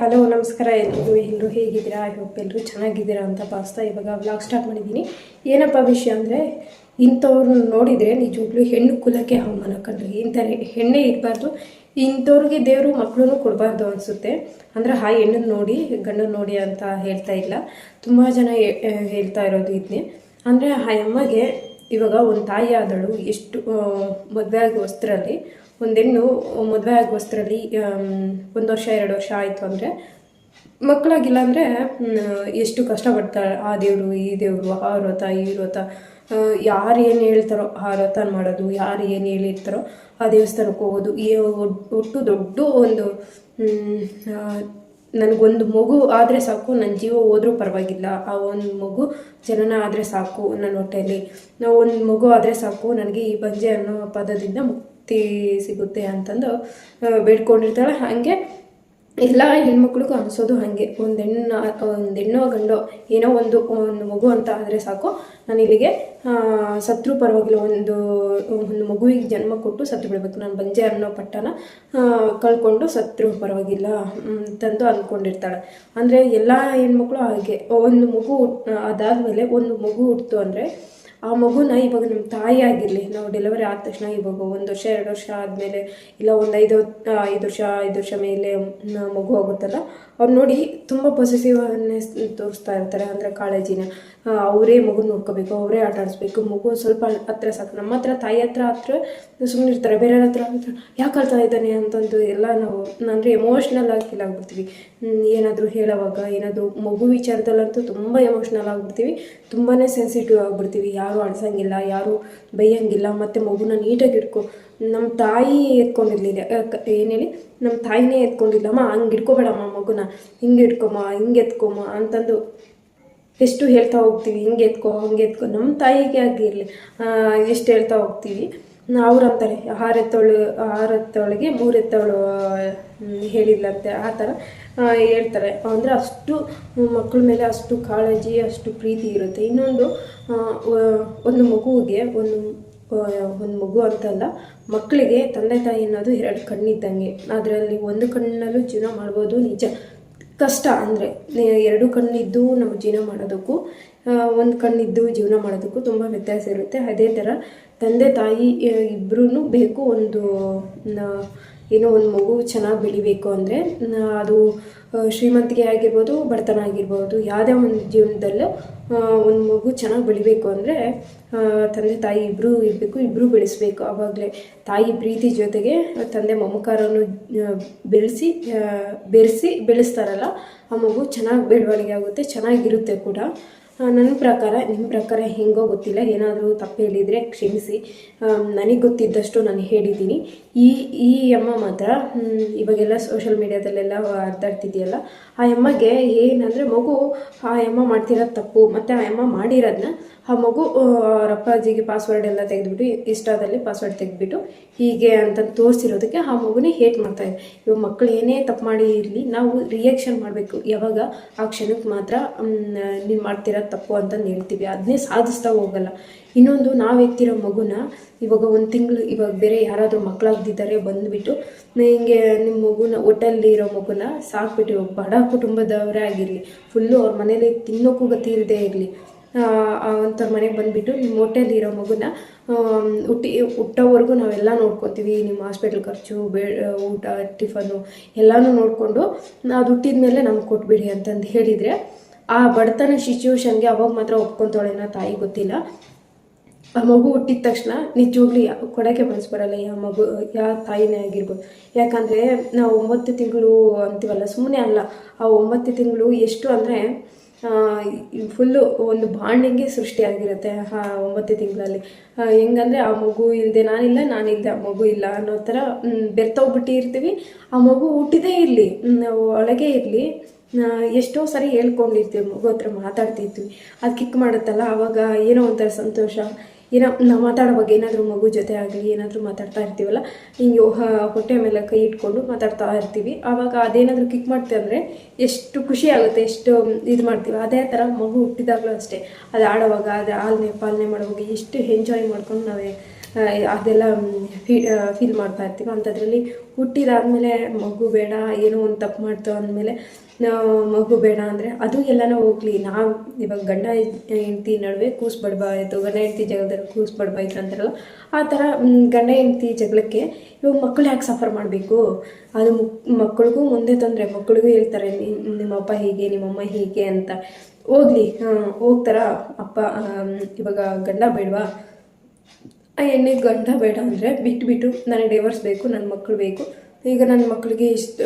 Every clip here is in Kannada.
ಹಲೋ, ನಮಸ್ಕಾರ. ಎಲ್ರಿಗೂ ಎಲ್ಲರೂ ಹೇಗಿದ್ದೀರಾ? ಐ ಹೋಪ್ ಎಲ್ಲರೂ ಚೆನ್ನಾಗಿದ್ದೀರಾ ಅಂತ ಭಾವಿಸ್ತಾ ಇವಾಗ ವ್ಲಾಗ್ ಸ್ಟಾರ್ಟ್ ಮಾಡಿದ್ದೀನಿ. ಏನಪ್ಪ ವಿಷಯ ಅಂದರೆ, ಇಂಥವ್ರು ನೋಡಿದರೆ ನಿಜವಾಗ್ಲೂ ಹೆಣ್ಣು ಕುಲಕ್ಕೆ ಅವಮಾನ ಕಂಡ್ರಿ ಇಂಥ ಹೆಣ್ಣೇ ಇರಬಾರ್ದು, ಇಂಥವ್ರಿಗೆ ದೇವರು ಮಕ್ಕಳನ್ನು ಕೊಡಬಾರ್ದು ಅನಿಸುತ್ತೆ. ಅಂದರೆ ಆ ಹೆಣ್ಣನ್ನು ನೋಡಿ ಗಂಡನ ನೋಡಿ ಅಂತ ಹೇಳ್ತಾ ಇಲ್ಲ. ತುಂಬ ಜನ ಹೇಳ್ತಾ ಇರೋದು ಇದನ್ನೇ ಅಂದರೆ ಆ ಅಮ್ಮಗೆ ಇವಾಗ ಒಂದು ತಾಯಿ ಆದಳು, ಎಷ್ಟು ಮದುವೆ ಆಗಿ ವಸ್ತ್ರಲ್ಲಿ ಒಂದು ಹೆಣ್ಣು ಮದುವೆ ಆಗಿ ವಸ್ತ್ರಲ್ಲಿ ಒಂದು ವರ್ಷ, ಎರಡು ವರ್ಷ ಆಯಿತು ಅಂದರೆ ಮಕ್ಕಳಾಗಿಲ್ಲ ಅಂದರೆ ಎಷ್ಟು ಕಷ್ಟಪಡ್ತಾಳೆ. ಆ ದೇವರು, ಈ ದೇವರು, ಆ ವ್ರತ, ಈ ವ್ರತ. ಯಾರು ಏನು ಹೇಳ್ತಾರೋ ಆ ವ್ರತ ಮಾಡೋದು, ಯಾರು ಏನು ಹೇಳಿರ್ತಾರೋ ಆ ದೇವಸ್ಥಾನಕ್ಕೆ ಹೋಗೋದು. ಈ ಒಟ್- ಒಟ್ಟು ದೊಡ್ಡ ಒಂದು ನನಗೊಂದು ಮಗು ಆದರೆ ಸಾಕು ನನ್ನ ಜೀವ ಹೋದರೂ ಪರವಾಗಿಲ್ಲ. ಆ ಒಂದು ಮಗು ಜನನ ಆದರೆ ಸಾಕು ನನ್ನ ಹೊಟ್ಟೆಯಲ್ಲಿ ನಾವು ಒಂದು ಮಗು ಆದರೆ ಸಾಕು, ನನಗೆ ಈ ಬಂಜೆ ಅನ್ನೋ ಪದದಿಂದ ಮುಕ್ತಿ ಸಿಗುತ್ತೆ ಅಂತಂದು ಬೇಡ್ಕೊಂಡಿರ್ತಾಳೆ. ಹಾಗೆ ಎಲ್ಲ ಹೆಣ್ಮಕ್ಳಿಗೂ ಅನಿಸೋದು ಹಾಗೆ. ಒಂದು ಹೆಣ್ಣು ಒಂದು ಹೆಣ್ಣೋ ಗಂಡೋ ಏನೋ ಒಂದು ಒಂದು ಮಗು ಅಂತ ಆದರೆ ಸಾಕು. ನಾನು ಇಲ್ಲಿಗೆ ಸತ್ರು ಪರವಾಗಿಲ್ಲ, ಒಂದು ಒಂದು ಮಗುವಿಗೆ ಜನ್ಮ ಕೊಟ್ಟು ಸತ್ತು ಬಿಡಬೇಕು. ನಾನು ಬಂಜೆ ಅನ್ನೋ ಪಟ್ಟನ ಕಳ್ಕೊಂಡು ಸತ್ರು ಪರವಾಗಿಲ್ಲ ಅಂತಂದು ಅಂದ್ಕೊಂಡಿರ್ತಾಳೆ ಅಂದರೆ ಎಲ್ಲ ಹೆಣ್ಮಕ್ಳು ಹಾಗೆ. ಒಂದು ಮಗು, ಅದಾದಮೇಲೆ ಒಂದು ಮಗು ಹುಟ್ಟಿತು ಅಂದರೆ ಆ ಮಗುನ ಇವಾಗ ನಮ್ಮ ತಾಯಿ ಆಗಿರಲಿ, ನಾವು ಡೆಲಿವರಿ ಆದ ತಕ್ಷಣ ಇವಾಗ ಒಂದು ವರ್ಷ, ಎರಡು ವರ್ಷ ಆದಮೇಲೆ ಇಲ್ಲ ಒಂದು ಐದು ಐದು ವರ್ಷ ಐದು ವರ್ಷ ಮೇಲೆ ಮಗು ಆಗುತ್ತಲ್ಲ ಅವ್ರು ನೋಡಿ ತುಂಬ ಪೊಸೆಸಿವ್ನೆಸ್ ತೋರಿಸ್ತಾ ಇರ್ತಾರೆ ಅಂದರೆ ಕಾಳಜಿನ. ಅವರೇ ಮಗು ನೋಡ್ಕೋಬೇಕು, ಅವರೇ ಆಟ ಆಡಿಸ್ಬೇಕು, ಮಗು ಸ್ವಲ್ಪ ಹತ್ರ ಸಾಕು. ನಮ್ಮ ಹತ್ರ ತಾಯಿ ಹತ್ರ ಹತ್ರ ಸುಮ್ಮನೆ ಇರ್ತಾರೆ ಬೇರೆಯವ್ರ ಹತ್ರ ಹತ್ರ ಯಾಕೆ ಕಳ್ತಾ ಇದ್ದಾನೆ? ಅಂತಂದು ಎಲ್ಲ ನಾವು ಅಂದರೆ ಎಮೋಷ್ನಲ್ ಆಗಿ ಫೀಲ್ ಆಗ್ಬಿಡ್ತೀವಿ. ಏನಾದರೂ ಹೇಳೋವಾಗ, ಏನಾದರೂ ಮಗು ವಿಚಾರದಲ್ಲಂತೂ ತುಂಬ ಎಮೋಷ್ನಲ್ ಆಗಿಬಿಡ್ತೀವಿ. ತುಂಬಾ ಸೆನ್ಸಿಟಿವ್ ಆಗಿಬಿಡ್ತೀವಿ. ಯಾರು ಅಳ್ಸಂಗಿಲ್ಲ, ಯಾರೂ ಬೈಯಂಗಿಲ್ಲ, ಮತ್ತು ಮಗುನ ನೀಟಾಗಿ ಇಟ್ಕೊ ನಮ್ಮ ತಾಯಿ ಎತ್ಕೊಂಡಿರ್ಲಿಲ್ಲ ಏನು ಹೇಳಿ? ನಮ್ಮ ತಾಯಿನೇ ಎತ್ಕೊಂಡಿಲ್ಲಮ್ಮ ಹಂಗೆ ಇಟ್ಕೋಬೇಡಮ್ಮ ಮಗುನ, ಹಿಂಗೆ ಇಟ್ಕೊಮ್ಮ ಹಿಂಗೆ ಎತ್ಕೊಮ್ಮ ಅಂತಂದು ಎಷ್ಟು ಹೇಳ್ತಾ ಹೋಗ್ತೀವಿ, ಹಿಂಗೆ ಎತ್ಕೋ, ಹಂಗೆ ಎತ್ಕೋ ನಮ್ಮ ತಾಯಿಗೆ ಆಗಿರಲಿ ಎಷ್ಟು ಹೇಳ್ತಾ ಹೋಗ್ತೀವಿ. ಅವ್ರು ಅಂತಾರೆ, ಆರೆತ್ತೋಳು, ಆರೆತ್ತೊಳಗೆ ಮೂರೆತ್ತೋಳು ಹೇಳಿಲ್ಲಂತೆ ಆ ಥರ ಹೇಳ್ತಾರೆ. ಅಂದರೆ ಅಷ್ಟು ಮಕ್ಕಳ ಮೇಲೆ ಅಷ್ಟು ಕಾಳಜಿ, ಅಷ್ಟು ಪ್ರೀತಿ ಇರುತ್ತೆ. ಇನ್ನೊಂದು ಒಂದು ಮಗುವಿಗೆ ಒಂದು ಒಂದು ಮಗು ಅಂತಲ್ಲ ಮಕ್ಕಳಿಗೆ ತಂದೆ ತಾಯಿ ಅನ್ನೋದು ಎರಡು ಕಣ್ಣಿದ್ದಂಗೆ ಅದರಲ್ಲಿ ಒಂದು ಕಣ್ಣಲ್ಲೂ ಜೀವನ ಮಾಡ್ಬೋದು ನಿಜ. ಕಷ್ಟ ಅಂದರೆ ಎರಡು ಕಣ್ಣಿದ್ದು ನಾವು ಜೀವನ ಮಾಡೋದಕ್ಕೂ ಒಂದು ಕಣ್ಣಿದ್ದು ಜೀವನ ಮಾಡೋದಕ್ಕೂ ತುಂಬ ವ್ಯತ್ಯಾಸ ಇರುತ್ತೆ. ಅದೇ ಥರ ತಂದೆ, ತಾಯಿ ಇಬ್ಬರೂ ಬೇಕು ಒಂದು ಏನೋ ಒಂದು ಮಗು ಚೆನ್ನಾಗಿ ಬೆಳಿಬೇಕು ಅಂದರೆ ಅದು ಶ್ರೀಮಂತಿಕೆ ಆಗಿರ್ಬೋದು, ಬಡತನ ಆಗಿರ್ಬೋದು, ಯಾವುದೇ ಒಂದು ಜೀವನದಲ್ಲೂ ಒಂದು ಮಗು ಚೆನ್ನಾಗಿ ಬೆಳಿಬೇಕು ಅಂದರೆ ತಂದೆ ತಾಯಿ ಇಬ್ಬರೂ ಇರಬೇಕು ಇಬ್ಬರೂ ಬೆಳೆಸಬೇಕು. ಆವಾಗಲೇ ತಾಯಿ ಪ್ರೀತಿ ಜೊತೆಗೆ ತಂದೆ ಮಮಕಾರವನ್ನು ಬೆಳೆಸಿ ಬೆರೆಸಿ ಬೆಳೆಸ್ತಾರಲ್ಲ, ಆ ಮಗು ಚೆನ್ನಾಗಿ ಬೆಳವಣಿಗೆ ಆಗುತ್ತೆ, ಚೆನ್ನಾಗಿರುತ್ತೆ ಕೂಡ. ನನ್ನ ಪ್ರಕಾರ ನಿಮ್ಮ ಪ್ರಕಾರ ಹೆಂಗೋ ಗೊತ್ತಿಲ್ಲ. ಏನಾದರೂ ತಪ್ಪು ಹೇಳಿದರೆ ಕ್ಷಮಿಸಿ. ನನಗೆ ಗೊತ್ತಿದ್ದಷ್ಟು ನಾನು ಹೇಳಿದ್ದೀನಿ. ಈ ಈ ಅಮ್ಮ ಮಾತ್ರ ಇವಾಗೆಲ್ಲ ಸೋಷಲ್ ಮೀಡ್ಯಾದಲ್ಲೆಲ್ಲ ಹರಿದಾಡ್ತಿದೆಯಲ್ಲ ಆ ಅಮ್ಮಗೆ ಏನಂದರೆ ಮಗು, ಆ ಅಮ್ಮ ಮಾಡ್ತಿರೋದು ತಪ್ಪು. ಮತ್ತು ಆ ಅಮ್ಮ ಮಾಡಿರೋದನ್ನ ಆ ಮಗು ಅವರಪ್ಪಾಜಿಗೆ ಪಾಸ್ವರ್ಡ್ ಎಲ್ಲ ತೆಗೆದುಬಿಟ್ಟು ಇಷ್ಟಾದಲ್ಲಿ ಪಾಸ್ವರ್ಡ್ ತೆಗೆದುಬಿಟ್ಟು, ಹೀಗೆ ಅಂತ ತೋರಿಸಿರೋದಕ್ಕೆ ಆ ಮಗುನೇ ಹೇಟ್ ಮಾಡ್ತಾ ಇದೆ. ಇವಾಗ ಮಕ್ಕಳು ಏನೇ ತಪ್ಪು ಮಾಡಿ ಇರಲಿ, ನಾವು ರಿಯಾಕ್ಷನ್ ಮಾಡಬೇಕು. ಯಾವಾಗ? ಆ ಕ್ಷಣಕ್ಕೆ ಮಾತ್ರ ನೀವು ಮಾಡ್ತಿರೋದು ತಪ್ಪು ಅಂತಂದು ಹೇಳ್ತೀವಿ. ಅದನ್ನೇ ಸಾಧಿಸ್ತಾ ಹೋಗಲ್ಲ. ಇನ್ನೊಂದು, ನಾವು ಎತ್ತಿರೋ ಮಗುನ ಇವಾಗ ಒಂದು ತಿಂಗಳು, ಇವಾಗ ಬೇರೆ ಯಾರಾದರೂ ಮಕ್ಕಳಾಗ್ದಿದ್ದಾರೆ ಬಂದುಬಿಟ್ಟು ಹಿಂಗೆ ನಿಮ್ಮ ಮಗುನ ಹೋಟೆಲ್ಲಿ ಇರೋ ಮಗುನ ಸಾಕ್ಬಿಟ್ಟು ಇವಾಗ ಬಡ ಕುಟುಂಬದವರೇ ಆಗಿರಲಿ ಫುಲ್ಲು ಅವ್ರ ಮನೇಲಿ ತಿನ್ನೋಕ್ಕೂ ಗತಿ ಇಲ್ಲದೆ ಇರಲಿ ಅಂಥವ್ರ ಮನೆಗೆ ಬಂದುಬಿಟ್ಟು ನಿಮ್ಮ ಹೋಟೆಲ್ ಇರೋ ಮಗುನ ಹುಟ್ಟಿ, ಹುಟ್ಟೋವರೆಗೂ ನಾವೆಲ್ಲ ನೋಡ್ಕೊತೀವಿ. ನಿಮ್ಮ ಹಾಸ್ಪಿಟ್ಲ್ ಖರ್ಚು, ಬೇ, ಊಟ, ಟಿಫನ್ನು ಎಲ್ಲನೂ ನೋಡಿಕೊಂಡು ಅದು ಹುಟ್ಟಿದ ಮೇಲೆ ನಮ್ಗೆ ಕೊಟ್ಬಿಡಿ ಅಂತಂದು ಹೇಳಿದರೆ ಆ ಬಡತನ ಸಿಚುವೇಶನ್ಗೆ ಅವಾಗ ಮಾತ್ರ ಒಪ್ಕೊತಾಳೇನೋ ತಾಯಿ ಗೊತ್ತಿಲ್ಲ. ಆ ಮಗು ಹುಟ್ಟಿದ ತಕ್ಷಣ ನಿಜವಾಗ್ಲೂ ಯಾ ಕೊಡೋಕ್ಕೆ ಮನಸ್ಸು ಬರಲ್ಲ ಯಾವ ಮಗು ಯಾವ ತಾಯಿನೇ ಆಗಿರ್ಬೋದು. ಯಾಕಂದರೆ ನಾವು ಒಂಬತ್ತು ತಿಂಗಳು ಅಂತೀವಲ್ಲ ಸುಮ್ಮನೆ ಅಲ್ಲ, ಆ ಒಂಬತ್ತು ತಿಂಗಳು ಎಷ್ಟು ಅಂದರೆ ಫುಲ್ಲು ಒಂದು ಬಾಂಡಿಂಗೆ ಸೃಷ್ಟಿಯಾಗಿರುತ್ತೆ ಆ ಒಂಬತ್ತು ತಿಂಗಳಲ್ಲಿ. ಹೆಂಗಂದರೆ ಆ ಮಗು ಇಲ್ಲದೆ ನಾನಿಲ್ಲ ನಾನಿಲ್ಲದೆ ಆ ಮಗು ಇಲ್ಲ ಅನ್ನೋ ಥರ ಬೆರ್ತೋಗ್ಬಿಟ್ಟಿರ್ತೀವಿ ಆ ಮಗು ಹುಟ್ಟಿದೇ ಇರಲಿ ಒಳಗೆ ಇರಲಿ. ಎಷ್ಟೋ ಸರಿ ಹೇಳ್ಕೊಂಡಿರ್ತೀವಿ ಮಗು ಹತ್ರ ಮಾತಾಡ್ತಿರ್ತೀವಿ ಅದು ಕಿಕ್ ಮಾಡುತ್ತಲ್ಲ ಆವಾಗ ಏನೋ ಒಂಥರ ಸಂತೋಷ. ಏನೋ ನಾವು ಮಾತಾಡುವಾಗ ಏನಾದರೂ ಮಗು ಜೊತೆ ಆಗಲಿ, ಏನಾದರೂ ಮಾತಾಡ್ತಾ ಇರ್ತೀವಲ್ಲ, ಹಿಂಗೆ ಹೊಟ್ಟೆ ಮೇಲೆ ಕೈ ಇಟ್ಕೊಂಡು ಮಾತಾಡ್ತಾ ಇರ್ತೀವಿ. ಆವಾಗ ಅದೇನಾದರೂ ಕಿಕ್ ಮಾಡ್ತೀವಿ ಅಂದರೆ ಎಷ್ಟು ಖುಷಿ ಆಗುತ್ತೆ, ಎಷ್ಟು ಇದು ಮಾಡ್ತೀವಿ. ಅದೇ ಥರ ಮಗು ಹುಟ್ಟಿದಾಗಲೂ ಅಷ್ಟೇ. ಅದು ಆಡೋವಾಗ, ಅದು ಆಲ್ನೆ ಪಾಲನೆ ಮಾಡುವಾಗ ಎಷ್ಟು ಎಂಜಾಯ್ ಮಾಡ್ಕೊಂಡು ನಾವೇ ಆ, ಫೀ ಫೀಲ್ ಮಾಡ್ತಾ ಇರ್ತೀವಿ. ಅಂಥದ್ರಲ್ಲಿ ಹುಟ್ಟಿದಾದಮೇಲೆ ಮಗು ಬೇಡ ಏನೋ ಒಂದು ತಪ್ಪು ಮಾಡ್ತೋ ಅಂದಮೇಲೆ ಮಗು ಬೇಡ ಅಂದರೆ ಅದು ಎಲ್ಲನೂ ಹೋಗ್ಲಿ. ನಾವು ಇವಾಗ ಗಂಡ ಹೆಂಡ್ತಿ ನಡುವೆ ಕೂಸು ಬಡಬಾಯಿತು ಗಂಡ ಹೆಂಡ್ತಿ ಜಗಳದಲ್ಲಿ ಕೂಸು ಬಡಬಾಯಿತು ಅಂತಾರಲ್ಲ ಆ ಥರ ಗಂಡ ಹೆಂಡ್ತಿ ಜಗಳಕ್ಕೆ ಇವಾಗ ಮಕ್ಕಳು ಯಾಕೆ ಸಫರ್ ಮಾಡಬೇಕು? ಅದು ಮುಕ್- ಮಕ್ಕಳಿಗೂ ಮುಂದೆ ತೊಂದರೆ ಮಕ್ಕಳಿಗೂ ಹೇಳ್ತಾರೆ ನಿಮ್ಮ ನಿಮ್ಮಪ್ಪ ಹೀಗೆ ನಿಮ್ಮಮ್ಮ ಹೀಗೆ ಅಂತ. ಹೋಗ್ಲಿ ಹೋಗ್ತಾರ? ಅಪ್ಪ ಇವಾಗ ಗಂಡ ಬೇಡವಾ? ಆ ಗಂಡ ಬೇಡ ಅಂದರೆ ಬಿಟ್ಟುಬಿಟ್ಟು ನನಗೆ ಡೈವರ್ಸ್ ಬೇಕು ನನ್ನ ಮಕ್ಕಳು ಬೇಕು. ಈಗ ನನ್ನ ಮಕ್ಕಳಿಗೆ ಇಷ್ಟ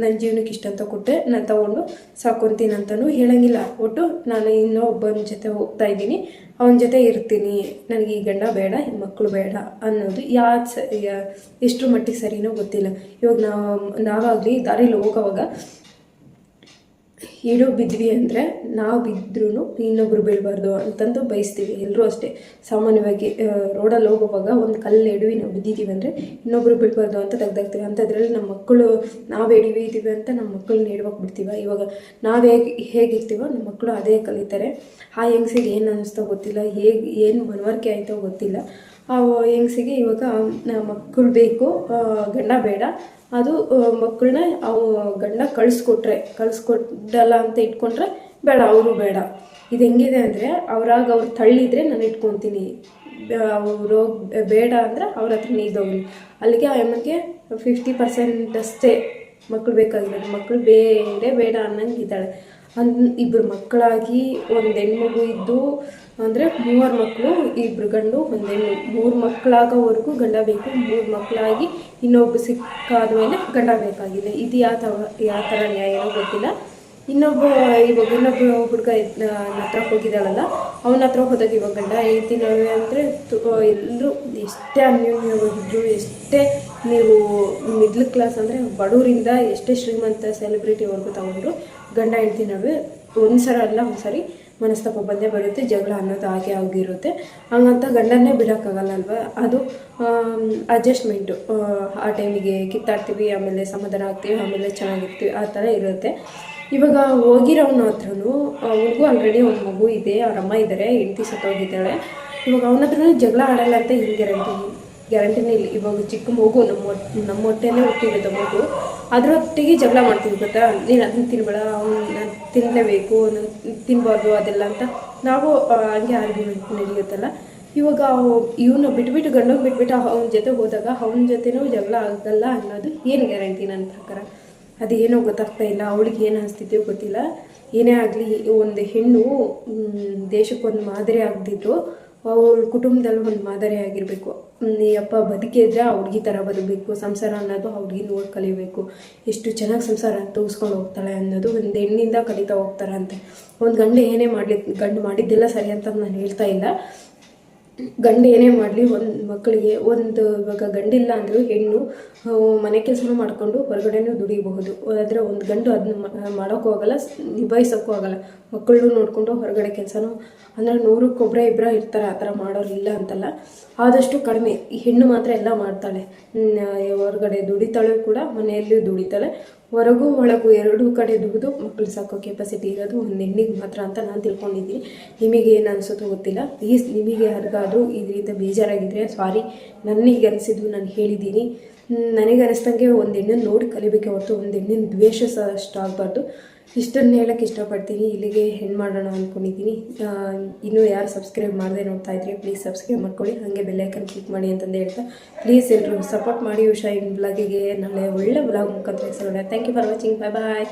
ನನ್ನ ಜೀವನಕ್ಕೆ ಇಷ್ಟ ಅಂತ ಕೊಟ್ಟೆ ನಾನು ತೊಗೊಂಡು ಸಾಕೊಂತೀನಿ ಅಂತಲೂ ಹೇಳಂಗಿಲ್ಲ. ಒಟ್ಟು ನಾನು ಇನ್ನೂ ಒಬ್ಬನ ಜೊತೆ ಹೋಗ್ತಾ ಇದ್ದೀನಿ. ಅವನ ಜೊತೆ ಇರ್ತೀನಿ. ನನಗೆ ಈ ಗಂಡ ಬೇಡ, ಈ ಮಕ್ಕಳು ಬೇಡ ಅನ್ನೋದು ಯಾರು ಸ ಎಷ್ಟರ ಮಟ್ಟಿಗೆ ಸರಿನೋ ಗೊತ್ತಿಲ್ಲ. ಇವಾಗ ನಾವು ನಾವಾಗಲಿ ದಾರಿಲಿ ಹೋಗೋವಾಗ ಇಳು ಬಿದ್ವಿ ಅಂದರೆ ನಾವು ಬಿದ್ದರೂ ಇನ್ನೊಬ್ರು ಬೀಳಬಾರ್ದು ಅಂತಂದು ಬಯಸ್ತೀವಿ. ಎಲ್ಲರೂ ಅಷ್ಟೇ. ಸಾಮಾನ್ಯವಾಗಿ ರೋಡಲ್ಲಿ ಹೋಗುವಾಗ ಒಂದು ಕಲ್ಲು ಎಡವಿ ನಾವು ಬಿದ್ದಿದ್ದೀವಿ ಅಂದರೆ ಇನ್ನೊಬ್ರು ಬೀಳಬಾರ್ದು ಅಂತ ತೆಗ್ದಾಕ್ತೀವಿ. ಅಂಥದ್ರಲ್ಲಿ ನಮ್ಮ ಮಕ್ಕಳು ನಾವು ಎಡವಿ ಇದ್ದೀವಿ ಅಂತ ನಮ್ಮ ಮಕ್ಕಳನ್ನ ಎಡವಕ್ಕೆ ಬಿಡ್ತೀವ. ಇವಾಗ ನಾವು ಹೇಗೆ, ಹೇಗಿರ್ತೀವೋ ನಮ್ಮ ಮಕ್ಕಳು ಅದೇ ಕಲಿತಾರೆ. ಆ ಹೆಂಗ್ಸಿಗೆ ಏನು ಅನ್ನಿಸ್ತೋ ಗೊತ್ತಿಲ್ಲ, ಹೇಗೆ, ಏನು ಮನವರಿಕೆ ಆಯಿತೋ ಗೊತ್ತಿಲ್ಲ. ಆ, ಹೆಂಗ್ಸಿಗೆ ಇವಾಗ ಮಕ್ಕಳು ಬೇಕು ಗಂಡ ಬೇಡ. ಅದು ಮಕ್ಕಳನ್ನ ಅವು ಗಂಡ ಕಳಿಸ್ಕೊಟ್ರೆ, ಕಳಿಸ್ಕೊಡಲ್ಲ ಅಂತ ಇಟ್ಕೊಂಡ್ರೆ ಬೇಡ ಅವರು ಬೇಡ. ಇದು ಹೆಂಗಿದೆ ಅಂದರೆ, ಅವ್ರಾಗ ಅವ್ರು ತಳ್ಳಿದ್ರೆ ನಾನು ಇಟ್ಕೊತೀನಿ. ಅವರು ಬೇಡ ಅಂದರೆ ಅವ್ರ ಹತ್ರ ನೀದೋಗ್ಲಿ ಅಲ್ಲಿಗೆ ಆ ಫಿಫ್ಟಿ ಪರ್ಸೆಂಟ್ ಅಷ್ಟೇ ಮಕ್ಕಳು ಬೇಕಾಗಿರೋದು. ಮಕ್ಕಳು ಬೇಡ ಬೇಡ ಅನ್ನಂಗೆ ಇದ್ದಾಳೆ. ಅನ್ ಇಬ್ಬರು ಮಕ್ಕಳಾಗಿ ಒಂದು ಹೆಣ್ಮಗು ಇದ್ದು, ಅಂದರೆ ಮೂವರು ಮಕ್ಕಳು ಇಬ್ಬರು ಗಂಡು, ಒಂದು ಹೆಣ್ಣು. ಮೂರು ಮಕ್ಕಳಾಗೋವರೆಗೂ ಗಂಡ ಬೇಕು. ಮೂರು ಮಕ್ಕಳಾಗಿ ಇನ್ನೊಬ್ಬ ಸಿಕ್ಕಾದ್ಮೇಲೆ ಗಂಡ ಬೇಕಾಗಿದೆ. ಇದು ಯಾವ ಯಾವ ಥರ ನ್ಯಾಯನೋ ಗೊತ್ತಿಲ್ಲ. ಇನ್ನೊಬ್ಬ, ಇವಾಗ ಇನ್ನೊಬ್ಬ ಹುಡುಗ ಹತ್ರ ಹೋಗಿದ್ದಾಳಲ್ಲ, ಅವನ ಹತ್ರ ಹೋದಾಗ ಇವಾಗ ಗಂಡ ಹೆಂಡತಿ ನಡುವೆ ಅಂದರೆ ಎಲ್ಲರೂ ಎಷ್ಟೇ ಅನ್ಯೋನ್ಯವಾಗಿದ್ದರು ಎಷ್ಟೇ ನೀವು ಮಿಡ್ಲ್ ಕ್ಲಾಸ್ ಅಂದರೆ ಬಡವರಿಂದ ಎಷ್ಟೇ ಶ್ರೀಮಂತ ಸೆಲೆಬ್ರಿಟಿವರೆಗೂ ತಗೊಂಡ್ರು, ಗಂಡ ಹೆಂಡತಿ ನಡುವೆ ಒಂದು ಸಲ ಅಲ್ಲ ಒಂದು ಸರಿ ಮನಸ್ತಾಪ ಬಂದೇ ಬರುತ್ತೆ, ಜಗಳ ಅನ್ನೋದು ಹಾಗೆ ಆಗಿರುತ್ತೆ. ಹಂಗಂತ ಗಂಡನ್ನೇ ಬಿಡೋಕ್ಕಾಗಲ್ಲ ಅಲ್ವಾ? ಅದು ಅಡ್ಜಸ್ಟ್ಮೆಂಟು ಆ ಟೈಮಿಗೆ ಕಿತ್ತಾಡ್ತೀವಿ, ಆಮೇಲೆ ಸಮಾಧಾನ ಆಗ್ತೀವಿ, ಆಮೇಲೆ ಚೆನ್ನಾಗಿರ್ತೀವಿ, ಆ ಥರ ಇರುತ್ತೆ. ಇವಾಗ ಹೋಗಿರೋನ ಹತ್ರನೂ ಅವ್ರಿಗೂ ಆಲ್ರೆಡಿ ಒಂದು ಮಗು ಇದೆ, ಅವ್ರ ಅಮ್ಮ ಇದ್ದಾರೆ ಹೆಂಡತಿ ಸತ್ತೋಗಿದ್ದಾಳೆ. ಇವಾಗ ಅವನ ಹತ್ರನೂ ಜಗಳ ಆಡಲ್ಲ ಅಂತ ಹಿಂಗೆ ಗ್ಯಾರಂಟಿ ಗ್ಯಾರಂಟಿನೇ ಇಲ್ಲ. ಇವಾಗ ಚಿಕ್ಕ ಮಗು ನಮ್ಮ ನಮ್ಮ ಹೊಟ್ಟೆನೇ ಹುಟ್ಟಿರುತ್ತೆ ಮಗು. ಅದರೊಟ್ಟಿಗೆ ಜಗಳ ಮಾಡ್ತೀವಿ ಗೊತ್ತಾ? ನೀನು ಅದನ್ನ ತಿನ್ಬೇಡ, ಅವ್ನು ನಾನು ತಿನ್ನಲೇಬೇಕು ನಾನು ತಿನ್ಬಾರ್ದು ಅದೆಲ್ಲ ಅಂತ ನಾವು ಹಂಗೆ ಆರ್ಗ್ಯುಮೆಂಟ್ ನಡೆಯುತ್ತಲ್ಲ. ಇವಾಗ ಇವನು ಬಿಟ್ಬಿಟ್ಟು ಗಂಡೋಗಿ ಬಿಟ್ಬಿಟ್ಟು ಅವನ ಜೊತೆ ಹೋದಾಗ ಅವನ ಜೊತೆನೂ ಜಗಳ ಆಗಲ್ಲ ಅನ್ನೋದು ಏನು ಗ್ಯಾರಂಟಿ ನನ್ನ ಪ್ರಕಾರ? ಅದೇನೋ ಗೊತ್ತಾಗ್ತಾ ಇಲ್ಲ, ಅವಳಿಗೆ ಏನು ಅನಿಸ್ತಿದ್ಯೋ ಗೊತ್ತಿಲ್ಲ. ಏನೇ ಆಗಲಿ ಒಂದು ಹೆಣ್ಣು ದೇಶಕ್ಕೊಂದು ಮಾದರಿ ಆಗದಿದ್ರು ಅವಳ ಕುಟುಂಬದಲ್ಲಿ ಒಂದು ಮಾದರಿ ಆಗಿರಬೇಕು. ಈ ಅಪ್ಪ ಬದುಕಿದ್ರೆ ಹುಡುಗಿ ಥರ ಬದುಕಬೇಕು, ಸಂಸಾರ ಅನ್ನೋದು ಹುಡುಗಿ ನೋಡಿ ಕಲಿಬೇಕು. ಎಷ್ಟು ಚೆನ್ನಾಗಿ ಸಂಸಾರ ತೋರಿಸ್ಕೊಂಡು ಹೋಗ್ತಾಳೆ ಅನ್ನೋದು ಒಂದು ಹೆಣ್ಣಿಂದ ಕಲಿತಾ ಹೋಗ್ತಾರಂತೆ. ಒಂದು ಗಂಡು ಏನೇ ಮಾಡಲಿ, ಗಂಡು ಮಾಡಿದ್ದೆಲ್ಲ ಸರಿ ಅಂತ ನಾನು ಹೇಳ್ತಾ ಇಲ್ಲ. ಗಂಡು ಏನೇ ಮಾಡಲಿ, ಒಂದು ಮಕ್ಕಳಿಗೆ ಒಂದು ಇವಾಗ ಗಂಡಿಲ್ಲ ಅಂದರೂ ಹೆಣ್ಣು ಮನೆ ಕೆಲಸನೂ ಮಾಡಿಕೊಂಡು ಹೊರಗಡೆನೂ ದುಡಿಬಹುದು. ಆದರೆ ಒಂದು ಗಂಡು ಅದನ್ನ ಮಾಡೋಕ್ಕೂ ಆಗಲ್ಲ ನಿಭಾಯಿಸೋಕ್ಕೂ ಆಗಲ್ಲ. ಮಕ್ಕಳನ್ನೂ ನೋಡಿಕೊಂಡು ಹೊರಗಡೆ ಕೆಲಸನೂ, ಅಂದರೆ ನೂರಕ್ಕೊಬ್ಬರೇ ಇಬ್ಬರ ಇರ್ತಾರೆ, ಆ ಥರ ಮಾಡೋರು ಇಲ್ಲ ಅಂತಲ್ಲ. ಆದಷ್ಟು ಕಡಿಮೆ. ಹೆಣ್ಣು ಮಾತ್ರ ಎಲ್ಲ ಮಾಡ್ತಾಳೆ. ಹೊರಗಡೆ ದುಡಿತಾಳೆ ಕೂಡ, ಮನೆಯಲ್ಲೂ ದುಡಿತಾಳೆ. ಹೊರಗೂ ಒಳಗೂ ಎರಡೂ ಕಡೆ ದುಡಿದು ಮಕ್ಕಳು ಸಾಕೋ ಕೆಪಾಸಿಟಿ ಇರೋದು ಒಂದು ಹೆಣ್ಣಿಗೆ ಮಾತ್ರ ಅಂತ ನಾನು ತಿಳ್ಕೊಂಡಿದ್ದೀನಿ. ನಿಮಗೆ ಏನು ಅನಿಸುತ್ತೋ ಗೊತ್ತಿಲ್ಲ. ಪ್ಲೀಸ್ ನಿಮಗೆ ಯಾರಿಗಾದರೂ ಇದರಿಂದ ಬೇಜಾರಾಗಿದ್ದರೆ ಸಾರಿ ನನಗೆ ಅನಿಸಿದ್ದು ನಾನು ಹೇಳಿದ್ದೀನಿ. ನನಗೆ ಅನಿಸ್ದಂಗೆ ಒಂದು ಹೆಣ್ಣನ್ನು ನೋಡಿ ಕಲಿಬೇಕೆ ಹೊರತು ಒಂದು ಹೆಣ್ಣಿನ ದ್ವೇಷ ಸಹ ಅಷ್ಟು ಆಗಬಾರ್ದು ಇಷ್ಟನ್ನು ಹೇಳೋಕ್ಕೆ ಇಷ್ಟಪಡ್ತೀನಿ. ಇಲ್ಲಿಗೆ ಹೆಣ್ಣು ಮಾಡೋಣ ಅಂದ್ಕೊಂಡಿದ್ದೀನಿ ಇನ್ನೂ ಯಾರು ಸಬ್ಸ್ಕ್ರೈಬ್ ಮಾಡದೆ ನೋಡ್ತಾ ಇದ್ರಿ ಪ್ಲೀಸ್ ಸಬ್ಸ್ಕ್ರೈಬ್ ಮಾಡ್ಕೊಳ್ಳಿ. ಹಾಗೆ ಬೆಲ್ಲೈಕನ್ ಕ್ಲಿಕ್ ಮಾಡಿ ಅಂತಂದು ಹೇಳ್ತಾ. ಪ್ಲೀಸ್ ಎಲ್ಲರೂ ಸಪೋರ್ಟ್ ಮಾಡಿ. ಉಷಾ ಇನ್ ಬ್ಲಾಗಿಗೆ ನಾಳೆ ಒಳ್ಳೆ ಬ್ಲಾಗ್ ಮುಖಾಂತರ ಸಿಗೋಣ. Thank you for watching bye bye